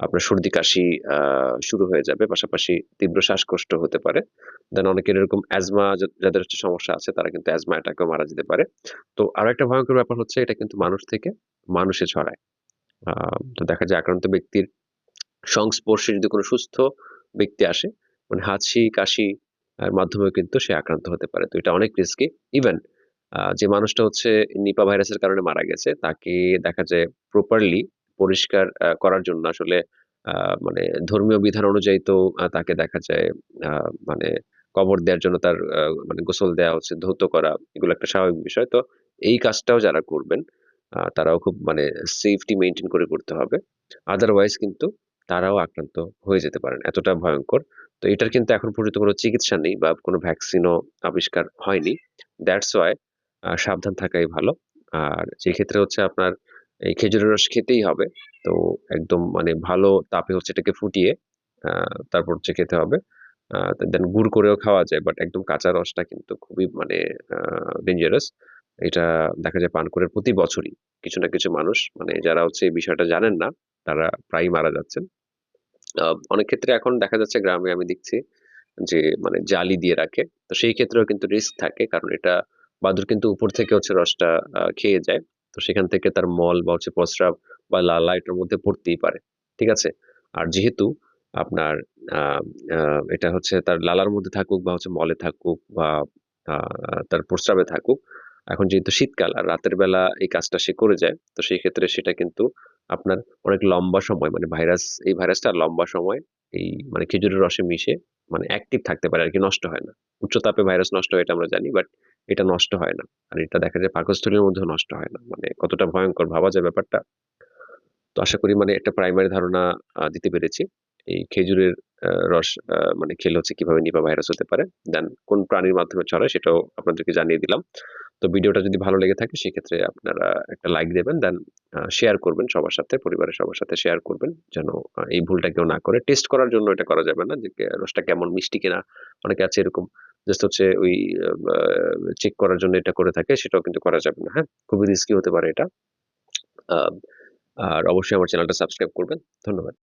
আপনার সর্দি, কাশি শুরু হয়ে যাবে। পাশাপাশি তীব্র শ্বাসকষ্ট হতে পারে। দেন অনেকের এরকম অ্যাজমা যাদের হচ্ছে সমস্যা আছে, তারা কিন্তু অ্যাজমা অ্যাটাকেও মারা যেতে পারে। তো আরও একটা ভয়ঙ্কর ব্যাপার হচ্ছে, এটা কিন্তু মানুষ থেকে মানুষে ছড়ায়। তো দেখা যায় আক্রান্ত ব্যক্তির সংস্পর্শে যদি কোনো সুস্থ ব্যক্তি আসে মানে হাঁচি, কাশি, এর মাধ্যমেও কিন্তু সে আক্রান্ত হতে পারে। তো এটা অনেক রিস্কি ইভেন যে মানুষটা হচ্ছে নিপা ভাইরাসের কারণে মারা গেছে, তাকে দেখা যায় প্রপারলি পরিষ্কার করার জন্য আসলে মানে ধর্মীয় বিধান অনুযায়ী তো তাকে দেখা যায় মানে কবর দেওয়ার জন্য তার মানে গোসল দেওয়া হচ্ছে ধৌত করা, এগুলো একটা স্বাভাবিক বিষয়। তো এই কাজটাও যারা করবেন তারাও খুব মানে সেফটি মেনটেন করে করতে হবে। আদারওয়াইজ কিন্তু তারাও আক্রান্ত হয়ে যেতে পারেন, এতটা ভয়ঙ্কর। তো এটার কিন্তু এখন পর্যন্ত কোনো চিকিৎসা নেই বা কোনো ভ্যাকসিনও আবিষ্কার হয়নি। দ্যাটস ওয়াই সাবধান থাকাই ভালো। আর যে ক্ষেত্রে হচ্ছে আপনার এই খেজুরের রস খেতেই হবে। তো একদম মানে ভালো তাপে হচ্ছে এটাকে ফুটিয়ে তারপর হচ্ছে খেতে হবে। দেন গুড় করেও খাওয়া যায় বাট একদম কাঁচা রসটা কিন্তু খুবই মানে ডেঞ্জারাস এটা দেখা যায় পান করে প্রতি বছরই কিছু না কিছু মানুষ মানে যারা হচ্ছে এই বিষয়টা জানেন না, তারা প্রায়ই মারা যাচ্ছেন। অনেক ক্ষেত্রে এখন দেখা যাচ্ছে গ্রামে আমি দেখছি যে মানে জালি দিয়ে রাখে। তো সেই ক্ষেত্রেও কিন্তু রিস্ক থাকে, কারণ এটা বাদুর কিন্তু উপর থেকে হচ্ছে রসটা খেয়ে যায়। তো সেখান থেকে তার মল বা হচ্ছে প্রস্রাব বা লালা এটার মধ্যে পড়তেই পারে, ঠিক আছে? আর যেহেতু আপনার এটা হচ্ছে তার লালার মধ্যে থাকুক বা হচ্ছে মলে থাকুক বা তার প্রস্রাবে থাকুক, এখন যেহেতু শীতকাল আর রাতের বেলা এই কাজটা সে করে যায়, তো সেই ক্ষেত্রে সেটা কিন্তু আপনার অনেক লম্বা সময় মানে ভাইরাস, এই ভাইরাসটা লম্বা সময় এই মানে খেজুরের রসে মিশে মানে অ্যাক্টিভ থাকতে পারে আর কি, নষ্ট হয় না। উচ্চ তাপে ভাইরাস নষ্ট হয় এটা আমরা জানি বাট এটা নষ্ট হয় না। আর এটা দেখা যায় পাকস্থলীর মধ্যেও নষ্ট হয় না। মানে কতটা ভয়ঙ্কর ভাবা যায় ব্যাপারটা। তো আশা করি মানে একটা প্রাইমারি ধারণা দিতে পেরেছি। এই খেজুরের রস মানে খেলে হচ্ছে কীভাবে নিপা ভাইরাস হতে পারে, দেন কোন প্রাণীর মাধ্যমে ছড়ায় সেটাও আপনাদেরকে জানিয়ে দিলাম। তো ভিডিওটা যদি ভালো লেগে থাকে সেক্ষেত্রে আপনারা একটা লাইক দেবেন, দেন শেয়ার করবেন সবার সাথে, পরিবারের সবার সাথে শেয়ার করবেন, যেন এই ভুলটা কেউ না করে। টেস্ট করার জন্য এটা করা যাবে না যে রসটা কেমন, মিষ্টি কিনা, অনেকে আছে এরকম জাস্ট হচ্ছে ওই চেক করার জন্য এটা করে থাকে, সেটাও কিন্তু করা যাবে না হ্যাঁ? খুবই রিস্কি হতে পারে এটা। আর অবশ্যই আমার চ্যানেলটা সাবস্ক্রাইব করবেন। ধন্যবাদ।